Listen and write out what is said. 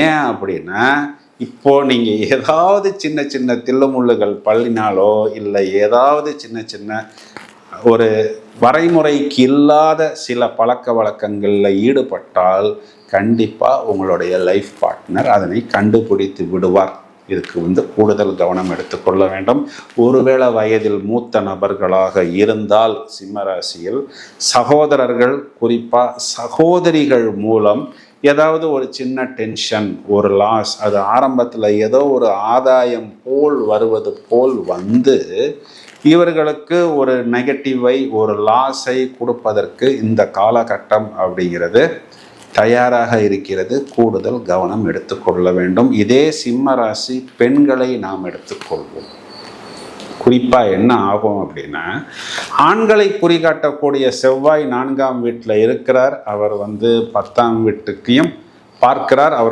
ஏன் அப்படின்னா இப்போ நீங்கள் ஏதாவது சின்ன சின்ன தில்லுமுள்ளுகள் பள்ளினாலோ இல்லை ஏதாவது சின்ன சின்ன ஒரு வரைமுறைக்கு இல்லாத சில பழக்க வழக்கங்களில் ஈடுபட்டால் கண்டிப்பாக உங்களுடைய லைஃப் பார்ட்னர் அதனை கண்டுபிடித்து விடுவார். இதுக்கு வந்து கூடுதல் கவனம் எடுத்துக்கொள்ள வேண்டும். ஒருவேளை வயதில் மூத்த நபர்களாக இருந்தால் சிம்மராசியில் சகோதரர்கள் குறிப்பாக சகோதரிகள் மூலம் ஏதாவது ஒரு சின்ன டென்ஷன் ஒரு லாஸ் அது ஆரம்பத்தில் ஏதோ ஒரு ஆதாயம் போல் வருவது போல் வந்து இவர்களுக்கு ஒரு நெகட்டிவை ஒரு லாஸை கொடுப்பதற்கு இந்த காலகட்டம் அப்படிங்கிறது தயாராக இருக்கிறது. கூடுதல் கவனம் எடுத்துக்கொள்ள வேண்டும். இதே சிம்ம ராசி பெண்களை நாம் எடுத்துக்கொள்வோம் குறிப்பாக என்ன ஆகும் அப்படின்னா ஆண்களை குறிகாட்டக்கூடிய செவ்வாய் நான்காம் வீட்டில் இருக்கிறார். அவர் வந்து பத்தாம் வீட்டுக்கையும் பார்க்கிறார். அவர்